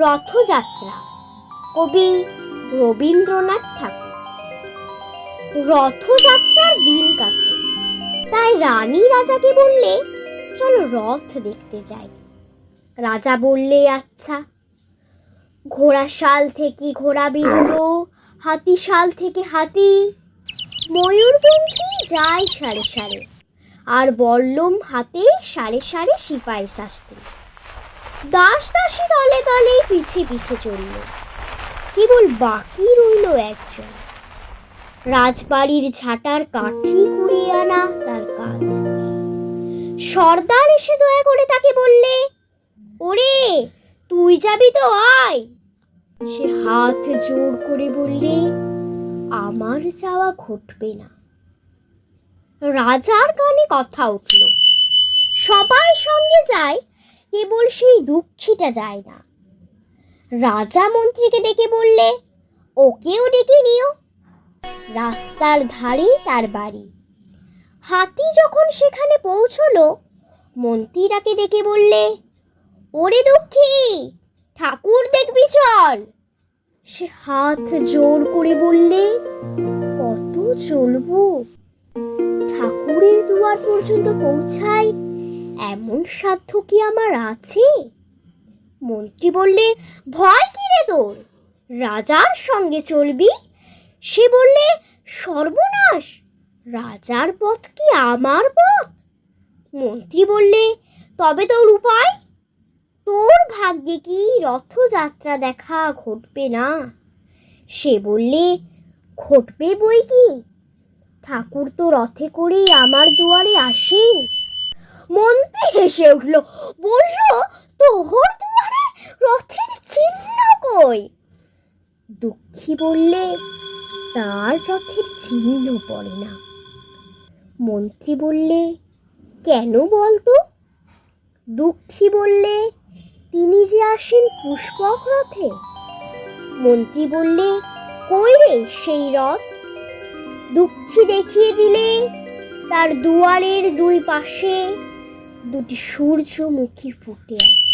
রথযাত্রা। কবি রবীন্দ্রনাথ ঠাকুর। রথযাত্রার দিন কাছে। তাই রানী রাজাকে বললে, চলো রথ দেখতে যাই। রাজা বললে আচ্ছা। ঘোড়া শাল থেকে ঘোড়া বেরোলো, হাতি শাল থেকে হাতি। ময়ূরপঙ্খী যায় সারে সারে, আর বল্লম হাতে সারে সারে সিপাই শাস্ত্রী। দাস দাসী দলে দলে পিছে পিছে চলল। কেবল বাকি রইল একজন। রাজবাড়ির ঝাঁটার কাঠি কুড়িয়ে আনা তার কাজ। সর্দার এসে দয়া করে তাকে বললে, ওরে, তুই যাবি তো, আয়। সে হাত জোর করে বললে, আমার যাওয়া ঘটবে না। রাজার কানে কথা উঠল। সবাই সঙ্গে যায় কেবল সেই দুঃখীটা যায় না। রাজা মন্ত্রীকে ডেকে বললে, ওকেও ডেকে নিও। রাস্তার ধারেই তার বাড়ি। হাতি যখন সেখানে পৌঁছলো মন্ত্রীরাকে ডেকে বললে, ওরে দুঃখী, ঠাকুর দেখবি চল। সে হাত জোর করে বললে, কত চলবো। ঠাকুরের দুয়ার পর্যন্ত পৌঁছাই এমন সাধ্য কি আমার আছে? মন্ত্রী বললে, ভয় কি রে তোর? রাজার সঙ্গে চলবি? সে বললে, সর্বনাশ! রাজার পথ কি আমার পথ? মন্ত্রী বললে, তবে তোর উপায়? তোর ভাগ্যে কি রথযাত্রা দেখা ঘটবে না? সে বললে, ঘটবে বই কি? ঠাকুর তো রথে করেই আমার দুয়ারে আসেন। মন্ত্রী হেসে উঠল, বলল, তোহর দুয়ারে রথের চিহ্ন কই? দুঃখী বললে, তার রথের চিহ্ন পড়ে না। মন্ত্রী বললে, কেন বলতো? দুঃখী বললে, তিনি যে আসেন পুষ্পক রথে? মন্ত্রী বললে, কই রে সেই রথ? দুঃখী দেখিয়ে দিলে, তার দুয়ারের দুই পাশে দুটি সূর্যমুখী ফুটে আছে।